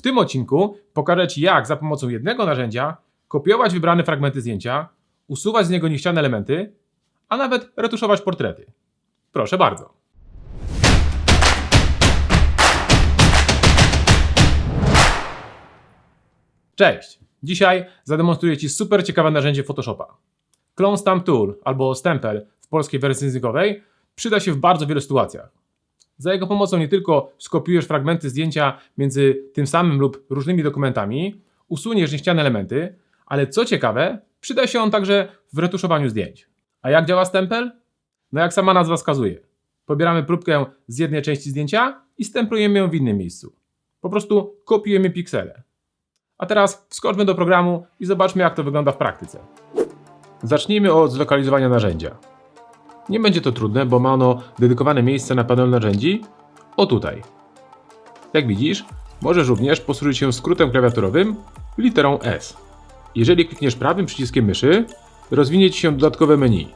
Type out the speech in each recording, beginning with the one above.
W tym odcinku pokażę Ci, jak za pomocą jednego narzędzia kopiować wybrane fragmenty zdjęcia, usuwać z niego niechciane elementy, a nawet retuszować portrety. Proszę bardzo. Cześć! Dzisiaj zademonstruję Ci super ciekawe narzędzie Photoshopa. Clone Stamp Tool albo stempel w polskiej wersji językowej przyda się w bardzo wielu sytuacjach. Za jego pomocą nie tylko skopiujesz fragmenty zdjęcia między tym samym lub różnymi dokumentami, usuniesz niechciane elementy, ale co ciekawe, przyda się on także w retuszowaniu zdjęć. A jak działa stempel? No jak sama nazwa wskazuje. Pobieramy próbkę z jednej części zdjęcia i stemplujemy ją w innym miejscu. Po prostu kopiujemy piksele. A teraz wskoczmy do programu i zobaczmy jak to wygląda w praktyce. Zacznijmy od zlokalizowania narzędzia. Nie będzie to trudne, bo ma ono dedykowane miejsce na panelu narzędzi. O tutaj. Jak widzisz, możesz również posłużyć się skrótem klawiaturowym literą S. Jeżeli klikniesz prawym przyciskiem myszy, rozwinie Ci się dodatkowe menu.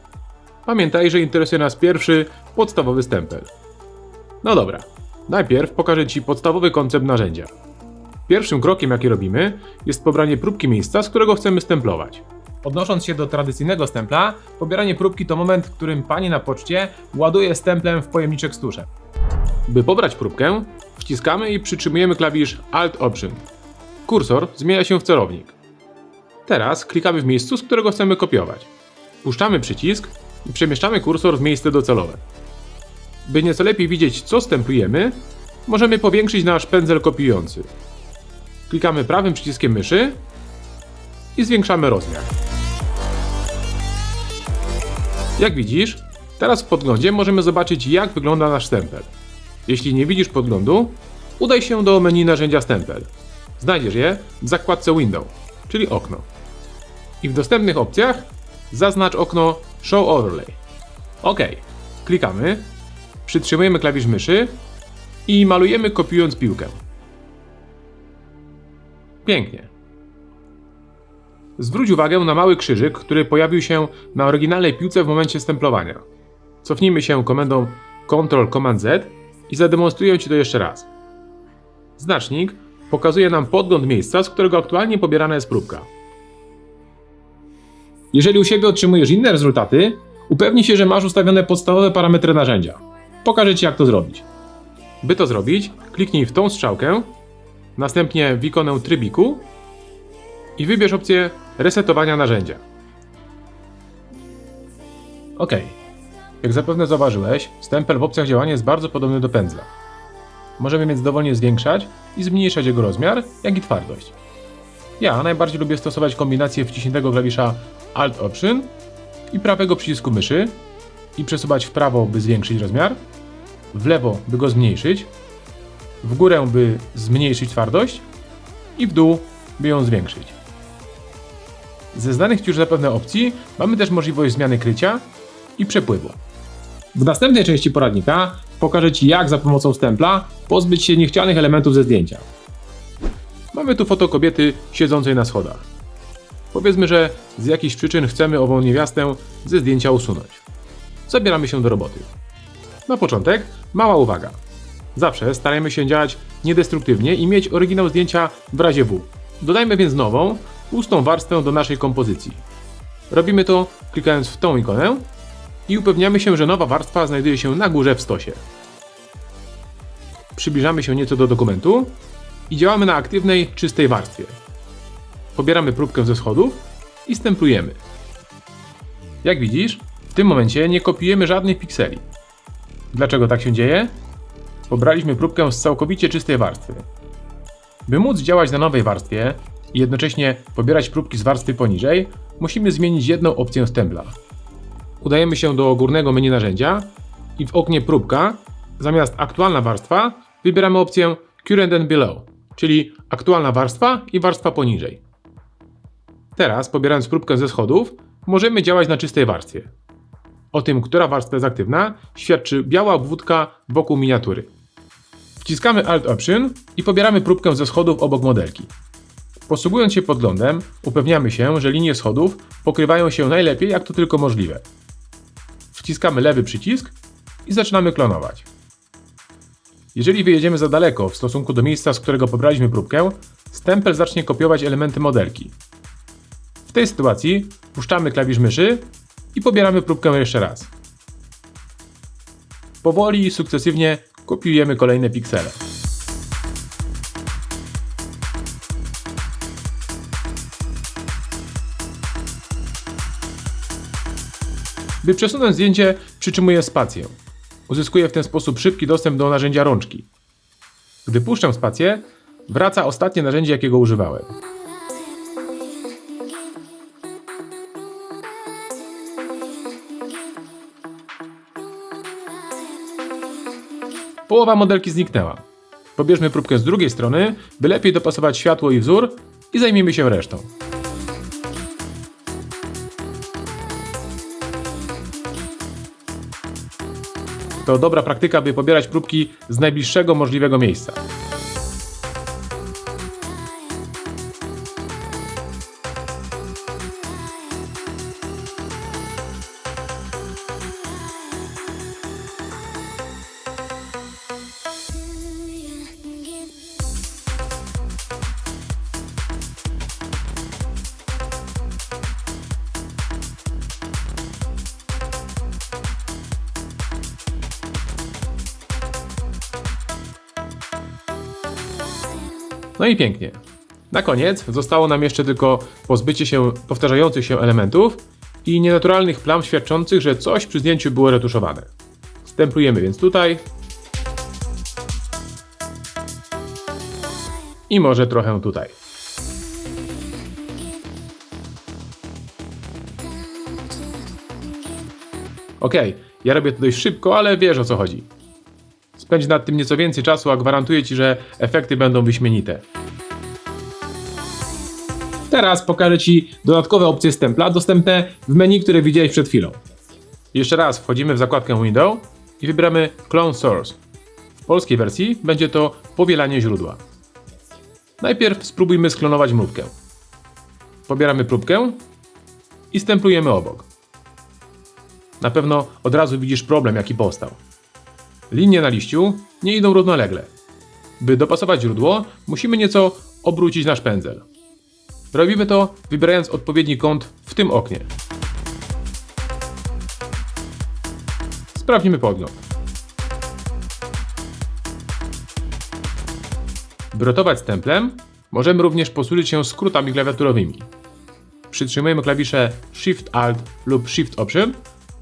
Pamiętaj, że interesuje nas pierwszy, podstawowy stempel. No dobra, najpierw pokażę Ci podstawowy koncept narzędzia. Pierwszym krokiem, jaki robimy, jest pobranie próbki miejsca, z którego chcemy stemplować. Odnosząc się do tradycyjnego stempla, pobieranie próbki to moment, w którym pani na poczcie ładuje stemplem w pojemniczek z tuszem. By pobrać próbkę, wciskamy i przytrzymujemy klawisz Alt Option. Kursor zmienia się w celownik. Teraz klikamy w miejscu, z którego chcemy kopiować. Puszczamy przycisk i przemieszczamy kursor w miejsce docelowe. By nieco lepiej widzieć, co stemplujemy, możemy powiększyć nasz pędzel kopiujący. Klikamy prawym przyciskiem myszy i zwiększamy rozmiar. Jak widzisz, teraz w podglądzie możemy zobaczyć jak wygląda nasz stempel. Jeśli nie widzisz podglądu, udaj się do menu narzędzia stempel. Znajdziesz je w zakładce Window, czyli okno. I w dostępnych opcjach zaznacz okno Show Overlay. OK. Klikamy, przytrzymujemy klawisz myszy i malujemy kopiując piłkę. Pięknie. Zwróć uwagę na mały krzyżyk, który pojawił się na oryginalnej piłce w momencie stemplowania. Cofnijmy się komendą Ctrl Command Z i zademonstruję Ci to jeszcze raz. Znacznik pokazuje nam podgląd miejsca, z którego aktualnie pobierana jest próbka. Jeżeli u siebie otrzymujesz inne rezultaty, upewnij się, że masz ustawione podstawowe parametry narzędzia. Pokażę Ci jak to zrobić. By to zrobić, kliknij w tą strzałkę, następnie w ikonę trybiku i wybierz opcję resetowania narzędzia. OK. Jak zapewne zauważyłeś, stempel w opcjach działania jest bardzo podobny do pędzla. Możemy więc dowolnie zwiększać i zmniejszać jego rozmiar, jak i twardość. Ja najbardziej lubię stosować kombinację wciśniętego klawisza Alt Option i prawego przycisku myszy i przesuwać w prawo, by zwiększyć rozmiar, w lewo, by go zmniejszyć, w górę, by zmniejszyć twardość i w dół, by ją zwiększyć. Ze znanych już zapewne opcji mamy też możliwość zmiany krycia i przepływu. W następnej części poradnika pokażę Ci jak za pomocą stempla pozbyć się niechcianych elementów ze zdjęcia. Mamy tu foto kobiety siedzącej na schodach. Powiedzmy, że z jakichś przyczyn chcemy ową niewiastę ze zdjęcia usunąć. Zabieramy się do roboty. Na początek mała uwaga. Zawsze starajmy się działać niedestruktywnie i mieć oryginał zdjęcia w razie W. Dodajmy więc nową, pustą warstwę do naszej kompozycji. Robimy to klikając w tą ikonę i upewniamy się, że nowa warstwa znajduje się na górze w stosie. Przybliżamy się nieco do dokumentu i działamy na aktywnej, czystej warstwie. Pobieramy próbkę ze schodów i stemplujemy. Jak widzisz, w tym momencie nie kopiujemy żadnych pikseli. Dlaczego tak się dzieje? Pobraliśmy próbkę z całkowicie czystej warstwy. By móc działać na nowej warstwie i jednocześnie pobierać próbki z warstwy poniżej, musimy zmienić jedną opcję stempla. Udajemy się do górnego menu narzędzia i w oknie próbka, zamiast aktualna warstwa, wybieramy opcję Current and Below, czyli aktualna warstwa i warstwa poniżej. Teraz, pobierając próbkę ze schodów, możemy działać na czystej warstwie. O tym, która warstwa jest aktywna, świadczy biała obwódka wokół miniatury. Wciskamy Alt Option i pobieramy próbkę ze schodów obok modelki. Posługując się podglądem, upewniamy się, że linie schodów pokrywają się najlepiej jak to tylko możliwe. Wciskamy lewy przycisk i zaczynamy klonować. Jeżeli wyjedziemy za daleko w stosunku do miejsca, z którego pobraliśmy próbkę, stempel zacznie kopiować elementy modelki. W tej sytuacji puszczamy klawisz myszy i pobieramy próbkę jeszcze raz. Powoli i sukcesywnie kopiujemy kolejne piksele. By przesunąć zdjęcie, przytrzymuję spację. Uzyskuję w ten sposób szybki dostęp do narzędzia rączki. Gdy puszczam spację, wraca ostatnie narzędzie, jakiego używałem. Połowa modelki zniknęła. Pobierzmy próbkę z drugiej strony, by lepiej dopasować światło i wzór i zajmijmy się resztą. To dobra praktyka, by pobierać próbki z najbliższego możliwego miejsca. No i pięknie. Na koniec zostało nam jeszcze tylko pozbycie się powtarzających się elementów i nienaturalnych plam świadczących, że coś przy zdjęciu było retuszowane. Stemplujemy więc tutaj. I może trochę tutaj. Okej, ja robię to dość szybko, ale wiesz o co chodzi. Spędź nad tym nieco więcej czasu, a gwarantuję Ci, że efekty będą wyśmienite. Teraz pokażę Ci dodatkowe opcje stempla dostępne w menu, które widziałeś przed chwilą. Jeszcze raz wchodzimy w zakładkę Window i wybieramy Clone Source. W polskiej wersji będzie to powielanie źródła. Najpierw spróbujmy sklonować mrówkę. Pobieramy próbkę i stemplujemy obok. Na pewno od razu widzisz problem, jaki powstał. Linie na liściu nie idą równolegle. By dopasować źródło, musimy nieco obrócić nasz pędzel. Robimy to wybierając odpowiedni kąt w tym oknie. Sprawdźmy podgląd. By rotować stemplem, możemy również posłużyć się skrótami klawiaturowymi. Przytrzymujemy klawisze Shift Alt lub Shift Option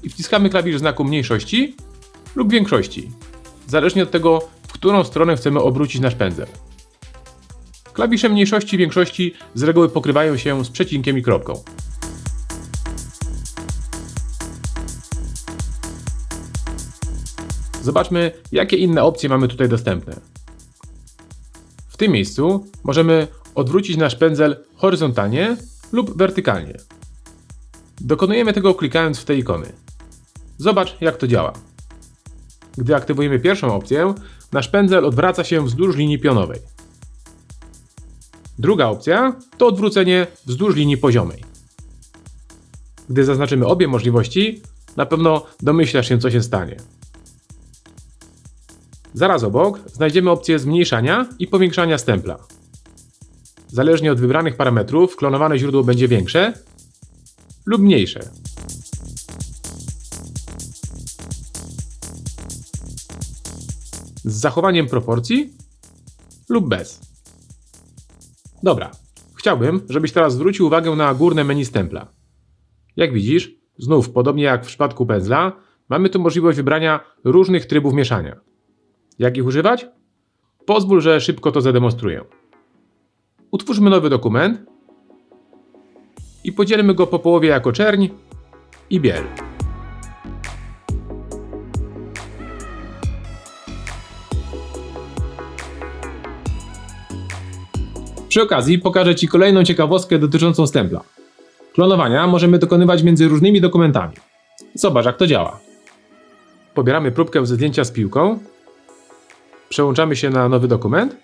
i wciskamy klawisz znaku mniejszości lub większości, zależnie od tego, w którą stronę chcemy obrócić nasz pędzel. Klawisze mniejszości i większości z reguły pokrywają się z przecinkiem i kropką. Zobaczmy, jakie inne opcje mamy tutaj dostępne. W tym miejscu możemy odwrócić nasz pędzel horyzontalnie lub wertykalnie. Dokonujemy tego klikając w te ikony. Zobacz, jak to działa. Gdy aktywujemy pierwszą opcję, nasz pędzel odwraca się wzdłuż linii pionowej. Druga opcja to odwrócenie wzdłuż linii poziomej. Gdy zaznaczymy obie możliwości, na pewno domyślasz się, co się stanie. Zaraz obok znajdziemy opcję zmniejszania i powiększania stempla. Zależnie od wybranych parametrów, klonowane źródło będzie większe lub mniejsze. Z zachowaniem proporcji lub bez. Dobra, chciałbym, żebyś teraz zwrócił uwagę na górne menu stempla. Jak widzisz, znów podobnie jak w przypadku pędzla, mamy tu możliwość wybrania różnych trybów mieszania. Jak ich używać? Pozwól, że szybko to zademonstruję. Utwórzmy nowy dokument i podzielmy go po połowie jako czerń i biel. Przy okazji pokażę Ci kolejną ciekawostkę dotyczącą stempla. Klonowania możemy dokonywać między różnymi dokumentami. Zobacz, jak to działa. Pobieramy próbkę ze zdjęcia z piłką, przełączamy się na nowy dokument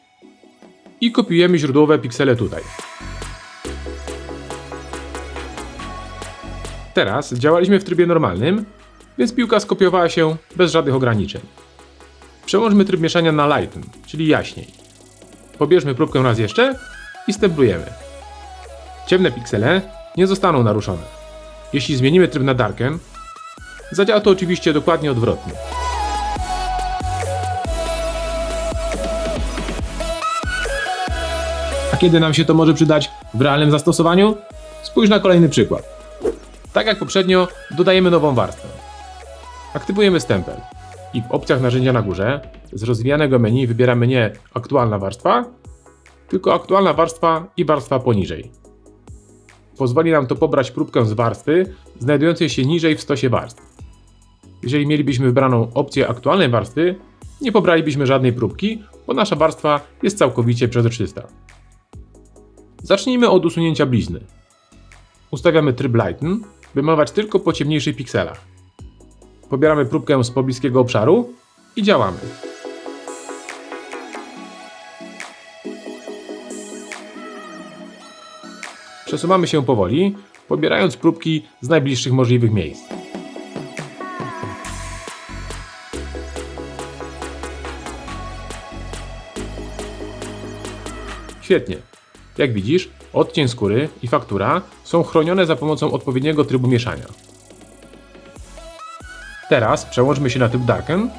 i kopiujemy źródłowe piksele tutaj. Teraz działaliśmy w trybie normalnym, więc piłka skopiowała się bez żadnych ograniczeń. Przełączmy tryb mieszania na Lighten, czyli jaśniej. Pobierzmy próbkę raz jeszcze i stemplujemy. Ciemne piksele nie zostaną naruszone. Jeśli zmienimy tryb na Darken, zadziała to oczywiście dokładnie odwrotnie. A kiedy nam się to może przydać w realnym zastosowaniu? Spójrz na kolejny przykład. Tak jak poprzednio, dodajemy nową warstwę. Aktywujemy stempel i w opcjach narzędzia na górze z rozwijanego menu wybieramy nie aktualna warstwa, tylko aktualna warstwa i warstwa poniżej. Pozwoli nam to pobrać próbkę z warstwy znajdującej się niżej w stosie warstw. Jeżeli mielibyśmy wybraną opcję aktualnej warstwy, nie pobralibyśmy żadnej próbki, bo nasza warstwa jest całkowicie przezroczysta. Zacznijmy od usunięcia blizny. Ustawiamy tryb Lighten, by malować tylko po ciemniejszych pikselach. Pobieramy próbkę z pobliskiego obszaru i działamy. Przesuwamy się powoli, pobierając próbki z najbliższych możliwych miejsc. Świetnie. Jak widzisz, odcień skóry i faktura są chronione za pomocą odpowiedniego trybu mieszania. Teraz przełączmy się na tryb Darken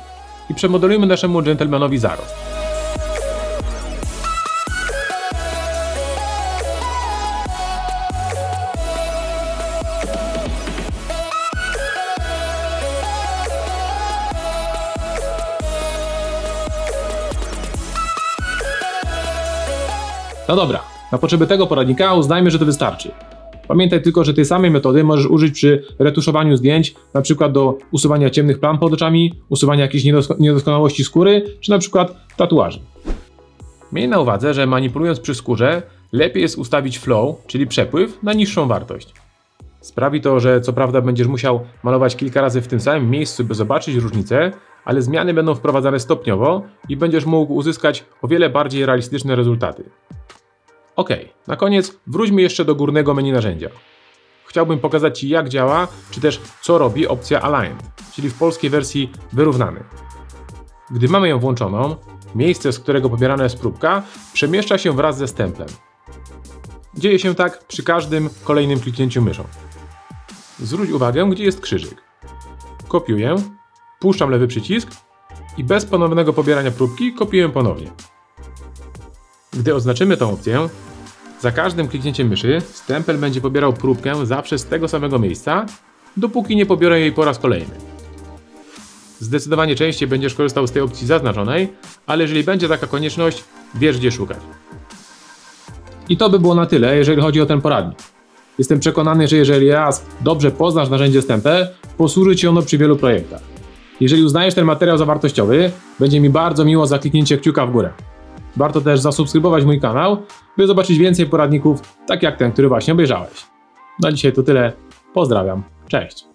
i przemodelujmy naszemu dżentelmenowi zarost. No dobra, na potrzeby tego poradnika uznajmy, że to wystarczy. Pamiętaj tylko, że tej samej metody możesz użyć przy retuszowaniu zdjęć, na przykład do usuwania ciemnych plam pod oczami, usuwania jakichś niedosko- niedoskonałości skóry, czy na przykład tatuaży. Miej na uwadze, że manipulując przy skórze, lepiej jest ustawić flow, czyli przepływ, na niższą wartość. Sprawi to, że co prawda będziesz musiał malować kilka razy w tym samym miejscu, by zobaczyć różnicę, ale zmiany będą wprowadzane stopniowo i będziesz mógł uzyskać o wiele bardziej realistyczne rezultaty. Ok, na koniec wróćmy jeszcze do górnego menu narzędzia. Chciałbym pokazać Ci jak działa, czy też co robi opcja Aligned, czyli w polskiej wersji wyrównany. Gdy mamy ją włączoną, miejsce, z którego pobierana jest próbka, przemieszcza się wraz ze stemplem. Dzieje się tak przy każdym kolejnym kliknięciu myszą. Zwróć uwagę, gdzie jest krzyżyk. Kopiuję, puszczam lewy przycisk i bez ponownego pobierania próbki kopiuję ponownie. Gdy oznaczymy tę opcję, za każdym kliknięciem myszy stempel będzie pobierał próbkę zawsze z tego samego miejsca, dopóki nie pobiorę jej po raz kolejny. Zdecydowanie częściej będziesz korzystał z tej opcji zaznaczonej, ale jeżeli będzie taka konieczność, wiesz gdzie szukać. I to by było na tyle, jeżeli chodzi o ten poradnik. Jestem przekonany, że jeżeli raz dobrze poznasz narzędzie stempel, posłuży Ci ono przy wielu projektach. Jeżeli uznajesz ten materiał za wartościowy, będzie mi bardzo miło za kliknięcie kciuka w górę. Warto też zasubskrybować mój kanał, by zobaczyć więcej poradników, tak jak ten, który właśnie obejrzałeś. Na dzisiaj to tyle. Pozdrawiam. Cześć.